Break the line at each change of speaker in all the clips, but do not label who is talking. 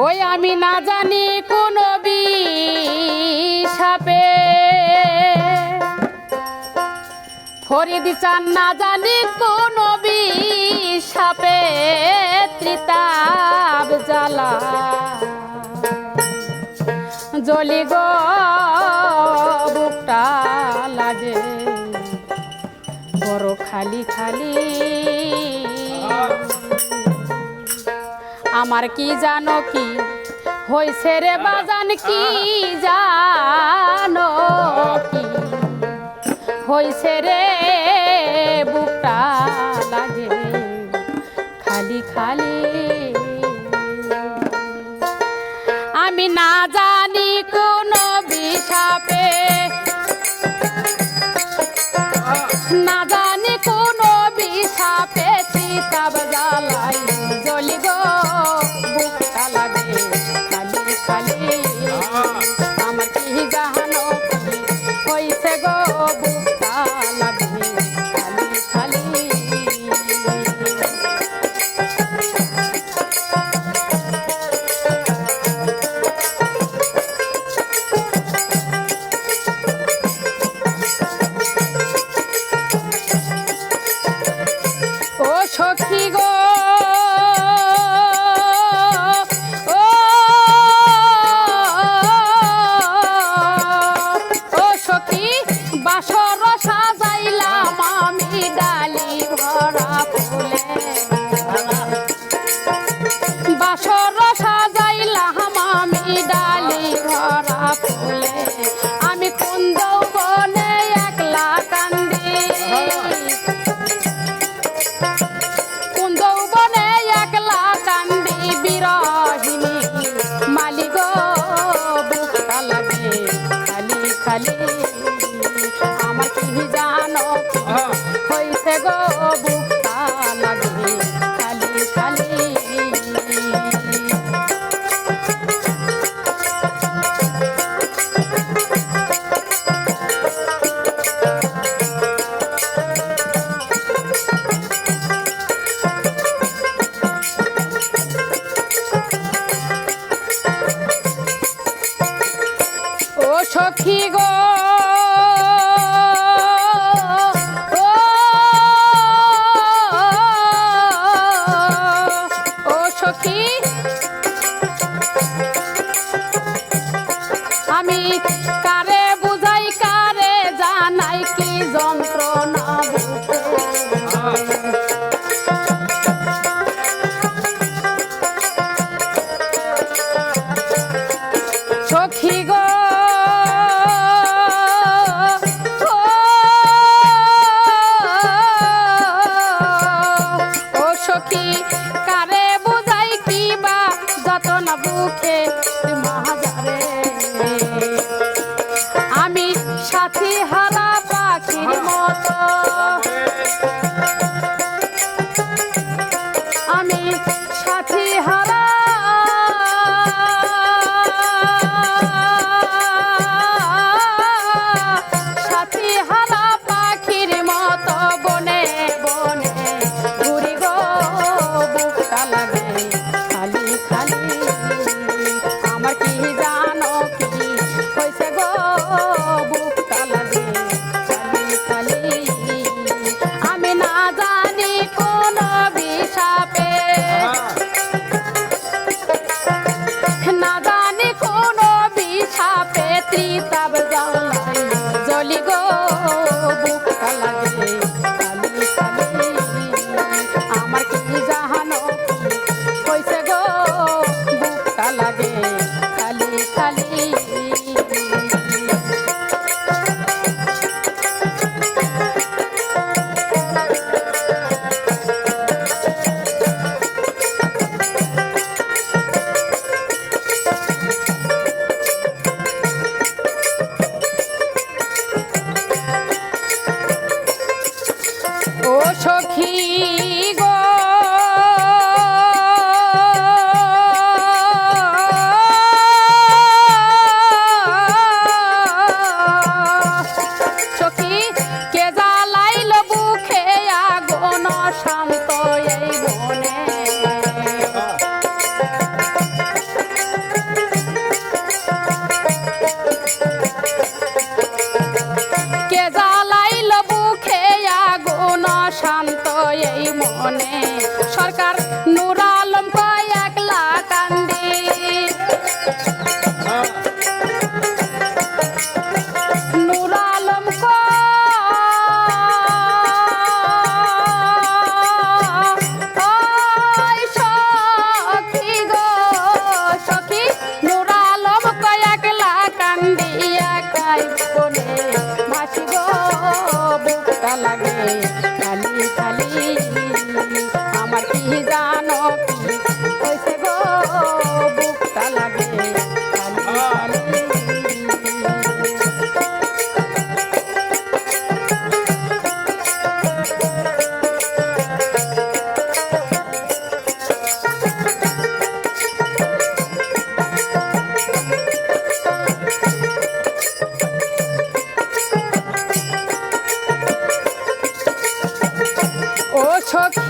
ওই আমি না জানি কোন সাপে ফরিদ চান না জানি কোন সাপে ত্রিতাব জ্বালা। জলি গো বুকটা লাগে। বড় খালি খালি আমার কি জানো কি? হইছে রে বাজান, কি জানো কি? হইছে রে বুকটা লাগে, খালি খালি। আমি না জানি কোন বিষাপে সখী গো। ও সখী আমি কারে বুঝাই কারে জানাই কি যন্ত্রণা সখী, কারে বুঝাই কি বা যত না বুকে মাহাজারে? আমি সাথী হারা পাখির মতো। আমি সরকার নুর আলম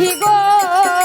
পাখি গো।